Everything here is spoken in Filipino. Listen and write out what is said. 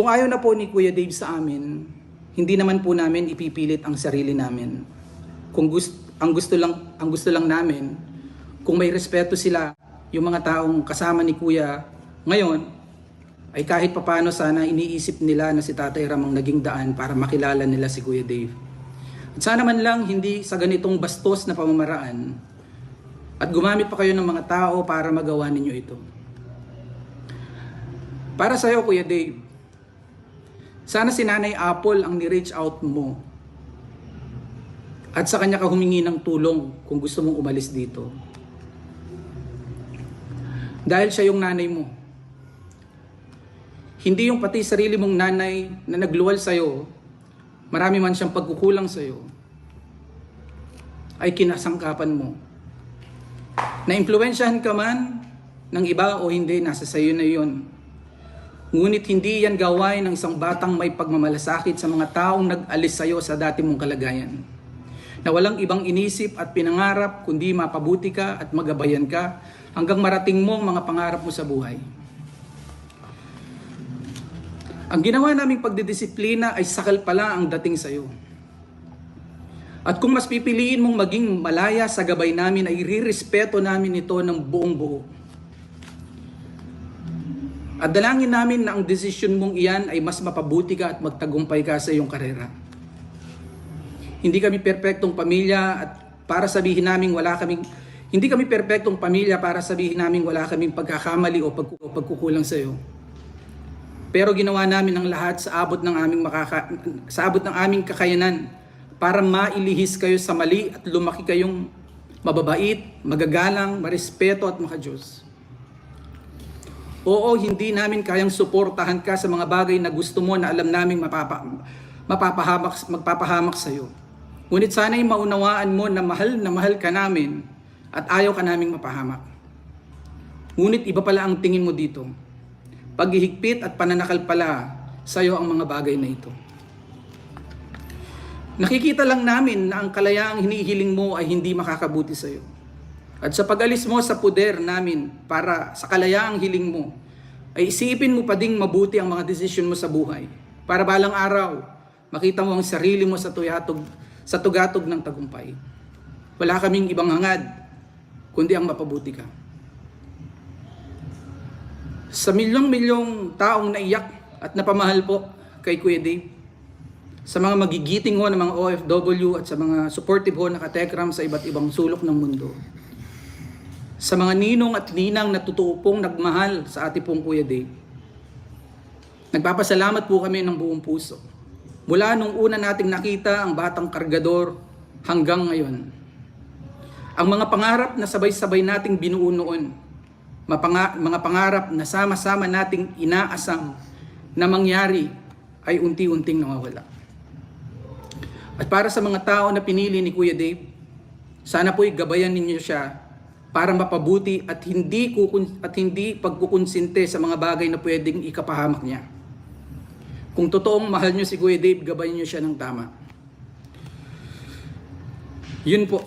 Kung ayaw na po ni Kuya Dave sa amin, hindi naman po namin ipipilit ang sarili namin. Kung gusto, ang gusto lang ang gusto lang namin, kung may respeto sila yung mga taong kasama ni Kuya ngayon, ay kahit papano sana iniisip nila na si Tatay Ram ang naging daan para makilala nila si Kuya Dave. At sana man lang hindi sa ganitong bastos na pamamaraan at gumamit pa kayo ng mga tao para magawa ninyo ito. Para sa iyo, Kuya Dave, sana si Nanay Apple ang ni-reach out mo at sa kanya ka humingi ng tulong kung gusto mong umalis dito. Dahil siya yung nanay mo. Hindi yung pati sarili mong nanay na nagluwal sa'yo, marami man siyang pagkukulang sa'yo, ay kinasangkapan mo. Na-impluensyahan ka man ng iba o hindi, nasa sayo na yon. Ngunit hindi yan gawain ng isang batang may pagmamalasakit sa mga taong nag-alis sa'yo sa dati mong kalagayan. Na walang ibang inisip at pinangarap kundi mapabuti ka at magabayan ka hanggang marating mo ang mga pangarap mo sa buhay. Ang ginawa naming pagdidisiplina ay sakal pala ang dating sa'yo. At kung mas pipiliin mong maging malaya sa gabay namin ay rirespeto namin ito ng buong buo. At dalangin namin na ang desisyon mong iyan ay mas mapabuti ka at magtagumpay ka sa iyong karera. Hindi kami perpektong pamilya at para sabihin namin wala kaming hindi kami perpektong pamilya para sabihin namin wala kaming pagkakamali o, pagku- o pagkukulang sa iyo. Pero ginawa namin ang lahat sa abot ng aming makaka sa abot ng aming kakayanan para mailihis kayo sa mali at lumaki kayong mababait, magagalang, marespeto at makajos. Oo, hindi namin kayang suportahan ka sa mga bagay na gusto mo na alam naming mapapa, mapapahamak, magpapahamak sa iyo. Ngunit sana'y maunawaan mo na mahal na mahal ka namin at ayaw ka naming mapahamak. Ngunit iba pala ang tingin mo dito. Paghihigpit at pananakal pala sa iyo ang mga bagay na ito. Nakikita lang namin na ang kalayaang hinihiling mo ay hindi makakabuti sa iyo. At sa pag-alis mo sa puder namin para sa kalayaang hiling mo, ay isipin mo pa ding mabuti ang mga desisyon mo sa buhay. Para balang araw, makita mo ang sarili mo sa tuyatog, sa tugatog ng tagumpay. Wala kaming ibang hangad, kundi ang mapabuti ka. Sa milyong-milyong taong naiyak at napamahal po kay Kuya Dave, sa mga magigiting ho ng mga OFW at sa mga supportive ho na katekram sa iba't ibang sulok ng mundo, sa mga ninong at ninang na totoo pong nagmahal sa ating pong Kuya Dave, nagpapasalamat po kami ng buong puso. Mula nung una nating nakita ang batang kargador hanggang ngayon. Ang mga pangarap na sabay-sabay nating binuo noon, mapanga- mga pangarap na sama-sama nating inaasam na mangyari ay unti-unting nawawala. At para sa mga tao na pinili ni Kuya Dave, sana po'y gabayan ninyo siya para mapabuti at hindi kukun at hindi pagkukonsinti sa mga bagay na pwedeng ikapahamak niya. Kung totoong mahal niyo si Kuya Dave, gabayan niyo siya ng tama. Yun po.